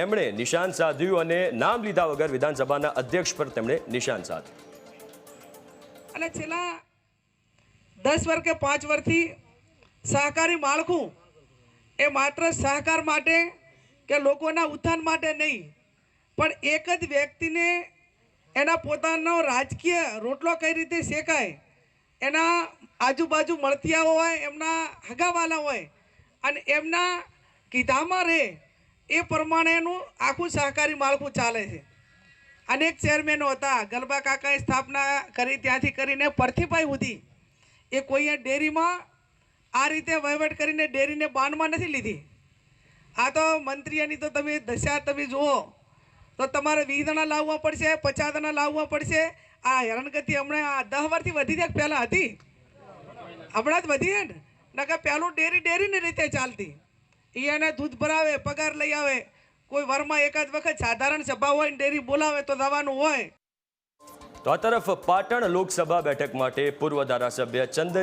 એમણે નિશાન સાધ્યું અને નામ લીધા વગર વિધાનસભાના અધ્યક્ષ પર તેમણે નિશાન સાધ્યું. અને છેલ્લા દસ વર્ષ કે પાંચ વર્ષથી સહકારી માળખું એ માત્ર સહકાર માટે કે લોકોના ઉત્થાન માટે નહીં, પણ એક જ વ્યક્તિને એના પોતાનો રાજકીય રોટલો કઈ રીતે શેકાય, એના આજુબાજુ મળતિયાઓ હોય, એમના હગાવાલા હોય અને એમના કીધામાં રહે એ પ્રમાણેનું આખું સહકારી માળખું ચાલે છે. અનેક ચેરમેનો હતા, ગલબા કાકાએ સ્થાપના કરી ત્યાંથી કરીને પરથીભાઈ સુધી એ કોઈએ ડેરીમાં આ રીતે વહીવટ કરીને ડેરીને બાનમાં નથી લીધી. આ તો મંત્રીઓની તો તમે દશા તમે જુઓ, તો તમારે વીસ જણા લાવવા પડશે, પચાસ જણા લાવવા પડશે. આ હેરાનગતિ હમણાં આ દસ વર્ષથી વધી જાય પહેલાં હતી? હમણાં જ વધી ને? નકર પહેલું ડેરી ડેરીની રીતે ચાલતી. એ એને દૂધ ભરાવે, પગાર લઈ આવે. કોઈ વરમાં એકાદ વખત સાધારણ સભા હોય ને ડેરી બોલાવે તો દવાનું હોય. તો આ તરફ પાટણ લોકસભા બેઠક માટે પૂર્વ ધારાસભ્ય ચંદન